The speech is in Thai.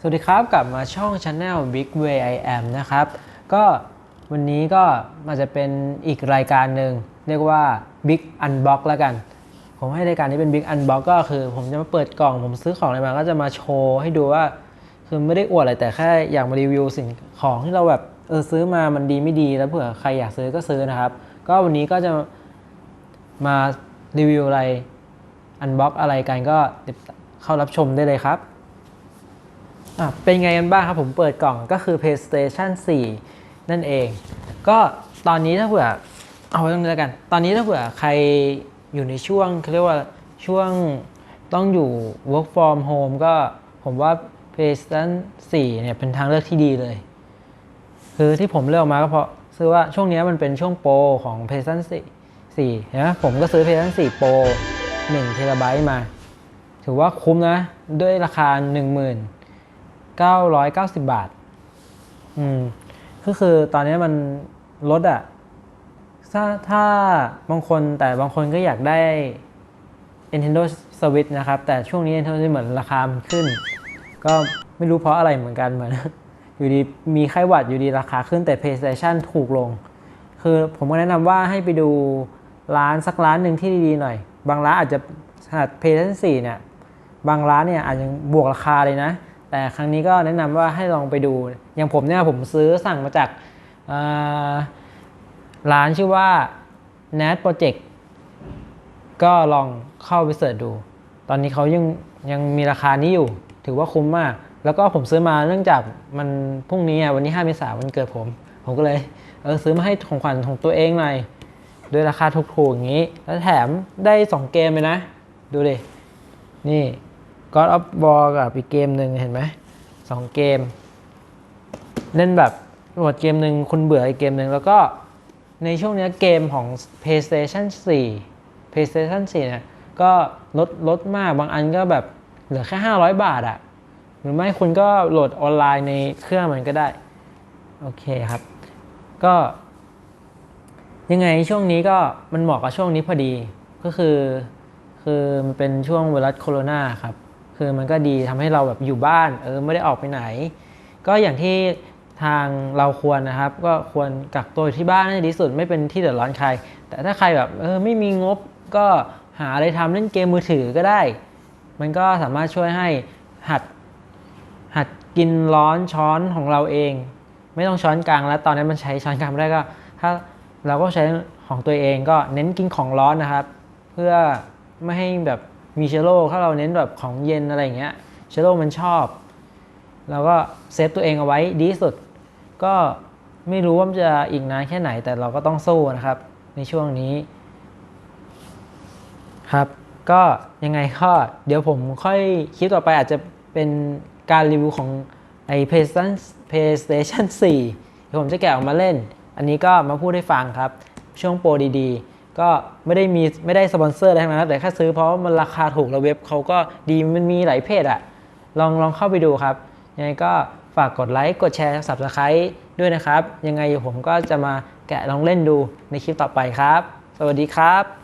สวัสดีครับ กลับมาช่อง Channel Big Way I Am นะครับ ก็วันนี้ก็มาจะเป็นอีกรายการหนึ่งเรียกว่า Big Unbox แล้วกัน ผมให้รายการนี้เป็น Big Unbox ก็คือ ผมจะมาเปิดกล่อง ผมซื้อของอะไรมาก็จะมาโชว์ให้ดูว่า คือไม่ได้อวดอะไรแต่แค่อยากมารีวิวสิ่งของที่เราแบบเออซื้อมามันดีไม่ดีแล้วเผื่อใครอยากซื้อก็ซื้อนะครับ ก็วันนี้ก็จะมารีวิวอะไรอันบ็อกอะไรกันก็เข้ารับชมได้เลยครับ เป็นไงกันบ้างครับผมเปิดกล่องก็คือ PlayStation 4 นั่นเอง ก็ตอนนี้ถ้าเผื่อเอาไว้ตรงนี้แล้วกัน ตอนนี้ถ้าเผื่อใครอยู่ในช่วงเขาเรียกว่าช่วงต้องอยู่ work from home ก็ผมว่า PlayStation 4 เนี่ยเป็นทางเลือกที่ดีเลย คือที่ผมเลือกมาก็เพราะซื้อว่าช่วงนี้มันเป็นช่วงโปรของ PlayStation 4 4นไหมผมก็ซื้อ PlayStation 4 Pro 1 t b มา ถือว่าคุ้มนะ ด้วยราคา 10,000 990 บาท อืม ก็คือตอนนี้มันลดอะถ้าถ้าบางคนแต่บางคนก็อยากได้ Nintendo Switch นะครับ แต่ช่วงนี้ Nintendo Switch เหมือนราคามันขึ้น ก็ไม่รู้เพราะอะไรเหมือนกันเหมือน อยู่ดีมีไข้หวัดอยู่ดีราคาขึ้นแต่ PlayStation ถูกลง คือผมก็แนะนำว่าให้ไปดูร้านสักร้านหนึ่งที่ดีๆหน่อย บางร้านอาจจะขนาด PlayStation 4เนี่ย บางร้านเนี่ยอาจจะบวกราคาเลยนะ แต่ครั้งนี้ก็แนะนำว่าให้ลองไปดู อย่างผมเนี่ยผมซื้อสั่งมาจากร้านชื่อว่า Nat Project ก็ลองเข้าไปเสิร์ชดู ตอนนี้เขายังยังมีราคานี้อยู่ ถือว่าคุ้มมาก แล้วก็ผมซื้อมาเนื่องจากมันพรุ่งนี้วันนี้5เมษายนวันเกิดผม ผมก็เลยเออซื้อมาให้ของขวัญของตัวเองหน่อยด้วยราคาถูกๆอย่างนี้ แล้วแถมได้ 2 เกมเลยนะ ดูดิ นี่ God of War กับอีกเกมหนึ่งเห็นไหมสองเกม เล่นแบบหมดเกมหนึ่งคุณเบื่ออีกเกมหนึ่งแล้วก็ในช่วงนี้เกมของ PlayStation 4 PlayStation 4เนี่ยก็ลดลดมากบางอันก็แบบเหลือแค่ 500 บาทอะหรือไม่คุณก็โหลดออนไลน์ในเครื่องมันก็ได้ โอเคครับ ก็ ยังไงช่วงนี้ก็มันเหมาะกับช่วงนี้พอดีก็คือ คือมันเป็นช่วงไวรัสโคโรนาครับ คือมันก็ดีทำให้เราแบบอยู่บ้านเออไม่ได้ออกไปไหน ก็อย่างที่ทางเราควรนะครับ ก็ควรกักตัวที่บ้านให้ดีสุดไม่เป็นที่เดือดร้อนใคร แต่ถ้าใครแบบเออไม่มีงบก็หาอะไรทำเล่นเกมมือถือก็ได้ มันก็สามารถช่วยให้หัดหัดกินร้อนช้อนของเราเอง ไม่ต้องช้อนกลางแล้วตอนนี้มันใช้ช้อนกลางไม่ได้ก็ ถ้าเราก็ใช้ของตัวเองก็เน้นกินของร้อนนะครับ เพื่อไม่ให้แบบ มีเชื้อโรคถ้าเราเน้นแบบของเย็นอะไรอย่างเงี้ยเชื้อโรคมันชอบเราก็เซฟตัวเองเอาไว้ดีสุด ก็ไม่รู้ว่ามันจะอีกนานแค่ไหน แต่เราก็ต้องสู้นะครับ ในช่วงนี้ ครับ ก็ยังไงก็เดี๋ยวผมค่อยคลิปต่อไปอาจจะเป็นการรีวิวของไอ้ PlayStation PlayStation 4 เดี๋ยวผมจะแกะออกมาเล่น อันนี้ก็มาพูดให้ฟังครับ ช่วงโปรดีๆ ก็ไม่ได้มีไม่ได้สปอนเซอร์อะไรทั้งนั้นแต่แค่ซื้อเพราะว่ามันราคาถูกแล้วเว็บเขาก็ดีมันมีหลายเพจอะลองลองเข้าไปดูครับ ยังไงก็ฝากกดไลค์กดแชร์ Subscribe ด้วยนะครับ ยังไงผมก็จะมาแกะลองเล่นดูในคลิปต่อไปครับ สวัสดีครับ